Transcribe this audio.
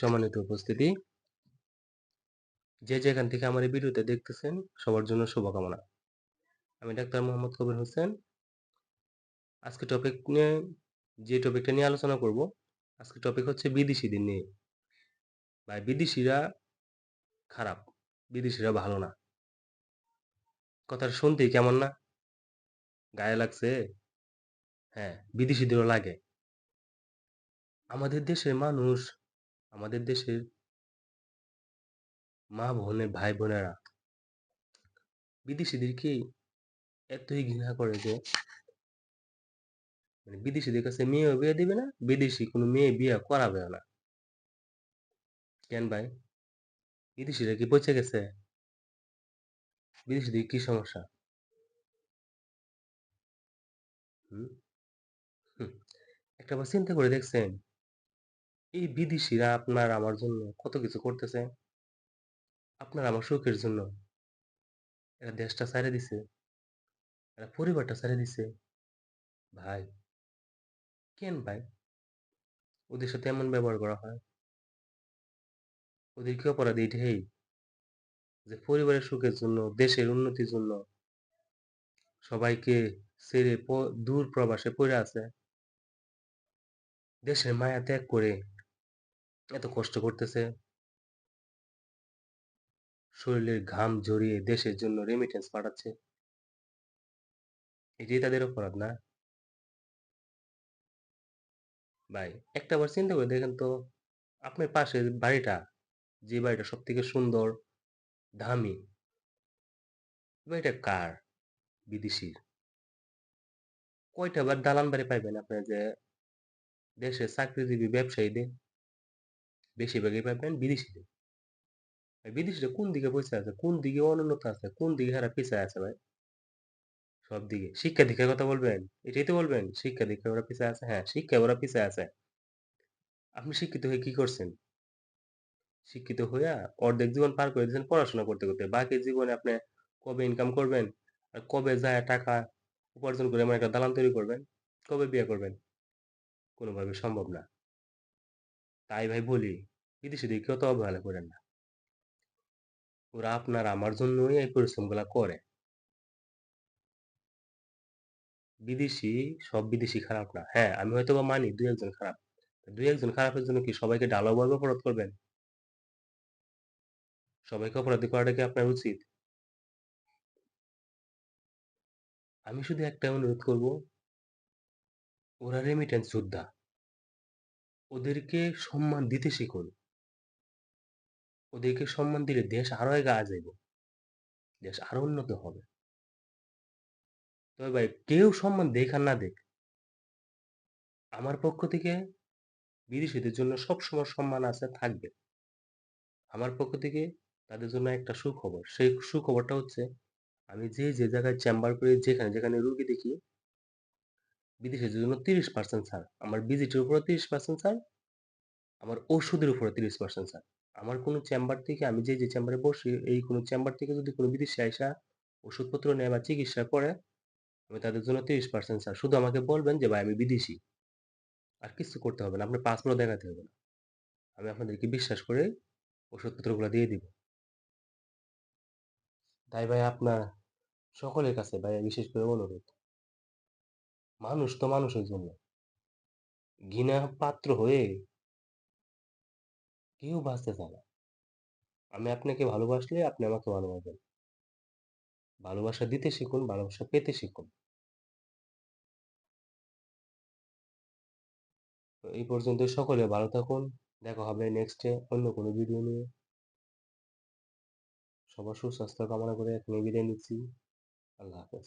সম্মানিত উপস্থিতি। যে যেখান থেকে আমার এই ভিডিওতে দেখতেছেন, সবার জন্য শুভকামনা। আমি ডাক্তার মোহাম্মদ কবির হোসেন। আজকে টপিক নিয়ে, যে টপিকটা নিয়ে আলোচনা করব, আজকে টপিক হচ্ছে বিদেশিদের নিয়ে। ভাই, বিদেশিরা খারাপ, বিদেশিরা ভালো না। কথাটা শুনতেই কেমন না? গায়ে লাগছে? হ্যাঁ বিদেশিদেরও লাগে। আমাদের দেশের মানুষ আমাদের দেশের মা বোনের, ভাই বোনেরা বিদেশিদেরকে এতই ঘৃণা করে যে মানে বিদেশিদের কাছে মেয়েও বিয়ে দিবে না, বিদেশি কোনো মেয়ে বিয়ে করাবেও না। কেন ভাই? বিদেশিরা কি পচে গেছে? বিদেশিদের কি সমস্যা? একটা বার চিন্তা করে দেখছেন। এই বিদেশিরা আপনার আমার জন্য কত কিছু করতেছে? আপনার আমার সুখের জন্য। এরা দেশটা ছেড়ে দিছে। এরা পরিবারটা ছেড়ে দিছে। ভাই, কেন ভাই? ওদের সাথে এমন ব্যবহার করা হয়? ওদের কি অপরাধ এইটাই যে পরিবারের সুখের জন্য, দেশের উন্নতির জন্য সবাইকে ছেড়ে দূর প্রবাসে পড়ে আছে। দেশের মায়া ত্যাগ করে এত কষ্ট করতেছে। শরীরের ঘাম ঝরিয়ে দেশের জন্য রেমিটেন্স পাঠাচ্ছে। এটাই তাদের অপরাধ না? ভাই, একটা বার চিন্তা করে দেখেন তো, আপনার পাশের বাড়িটা, যে বাড়িটা সব থেকে সুন্দর, দামি বাড়িটা কার? বিদেশির। কয়টা বার দালান বাড়ি পাইবেন আপনার যে দেশের চাকরিজীবী ব্যবসায়ীদের? বেশিরভাগই পাবেন বিদেশিদের। বিদেশিরা কোন দিকে পয়সা আছে? কোন দিকে অনুন্নত আছে? কোন দিকে হারা পিছায় আছে ভাই? সব দিকে। শিক্ষা দীক্ষার কথা বলবেন? এটাই তো বলবেন, শিক্ষা দীক্ষা ওরা পিছায় আছে? হ্যাঁ শিক্ষা ওরা পিছায় আছে। আপনি শিক্ষিত হয়ে কি করছেন? শিক্ষিত হইয়া অর্ধেক জীবন পার করে দিয়েছেন পড়াশোনা করতে করতে। বাকি জীবনে আপনি কবে ইনকাম করবেন? আর কবে যায় টাকা উপার্জন করে এমন একটা দালান তৈরি করবেন? কবে বিয়ে করবেন? কোনোভাবে সম্ভব না। তাই ভাই বলি বিদেশিদের কেউ তো অবহেলা করেন না। ওরা আপনার, আমার জন্যই এই পরিশ্রমগুলা করে। বিদেশি, সব বিদেশি খারাপ না। হ্যাঁ আমি হয়তো বা মানি দুই একজন খারাপ। দুই একজন খারাপের জন্য কি সবাইকে ঢালাওভাবে অপরাধ করবেন? সবাইকে অপরাধী করাটা কি আপনার উচিত? আমি শুধু একটা অনুরোধ করব, ওরা রেমিটেন্স যোদ্ধা। ওদেরকে সম্মান দিতে শিখুন। ওদেরকে সম্মান দিলে দেশ আরও এগিয়ে যাইব, দেশ আরও উন্নত হবে। তবে ভাই, কেউ সম্মান দেখ আর না দেখ। আমার পক্ষ থেকে বিদেশিদের জন্য সবসময় সম্মান আছে, থাকবে। আমার পক্ষ থেকে তাদের জন্য একটা সুখবর। সেই সুখবরটা হচ্ছে, আমি যে যে, জায়গায় চেম্বার করে, যেখানে যেখানে রুগী দেখি বিদেশের জন্য তিরিশ পার্সেন্ট ছাড়, আমার ভিজিটের উপরে তিরিশ পার্সেন্ট ছাড়, আমার ওষুধের উপরে তিরিশ পার্সেন্ট ছাড়। আমার কোনো চেম্বার থেকে আমি যে যে চেম্বারে বসি, এই কোনো চেম্বার থেকে যদি কোনো বিদেশি আইসা ওষুধপত্র নেয় বা চিকিৎসা করে, আমি তাদের জন্য তিরিশ পার্সেন্ট ছাড়। শুধু আমাকে বলবেন যে, ভাই, আমি বিদেশি। আর কিছু করতে হবে না, আপনার পাসপোর্ট দেখাতে হবে না। আমি আপনাদেরকে বিশ্বাস করে ওষুধপত্রগুলো দিয়ে দিব। তাই ভাই, আপনার সকলের কাছে ভাই বিশেষ করে অনুরোধ। মানুষ তো মানুষের জন্য। ঘৃণা পাত্র হয়ে কেউ বাঁচতে চায় না। আমি আপনাকে ভালোবাসলে আপনি আমাকে ভালোবাসবেন। ভালোবাসা দিতে শিখুন, ভালোবাসা পেতে শিখুন। এই পর্যন্ত সকলে ভালো থাকুন। দেখা হবে নেক্সটে অন্য কোনো ভিডিও নিয়ে। সবার সুস্বাস্থ্য কামনা করে এখানে বিদায় নিচ্ছি। আল্লাহ হাফেজ।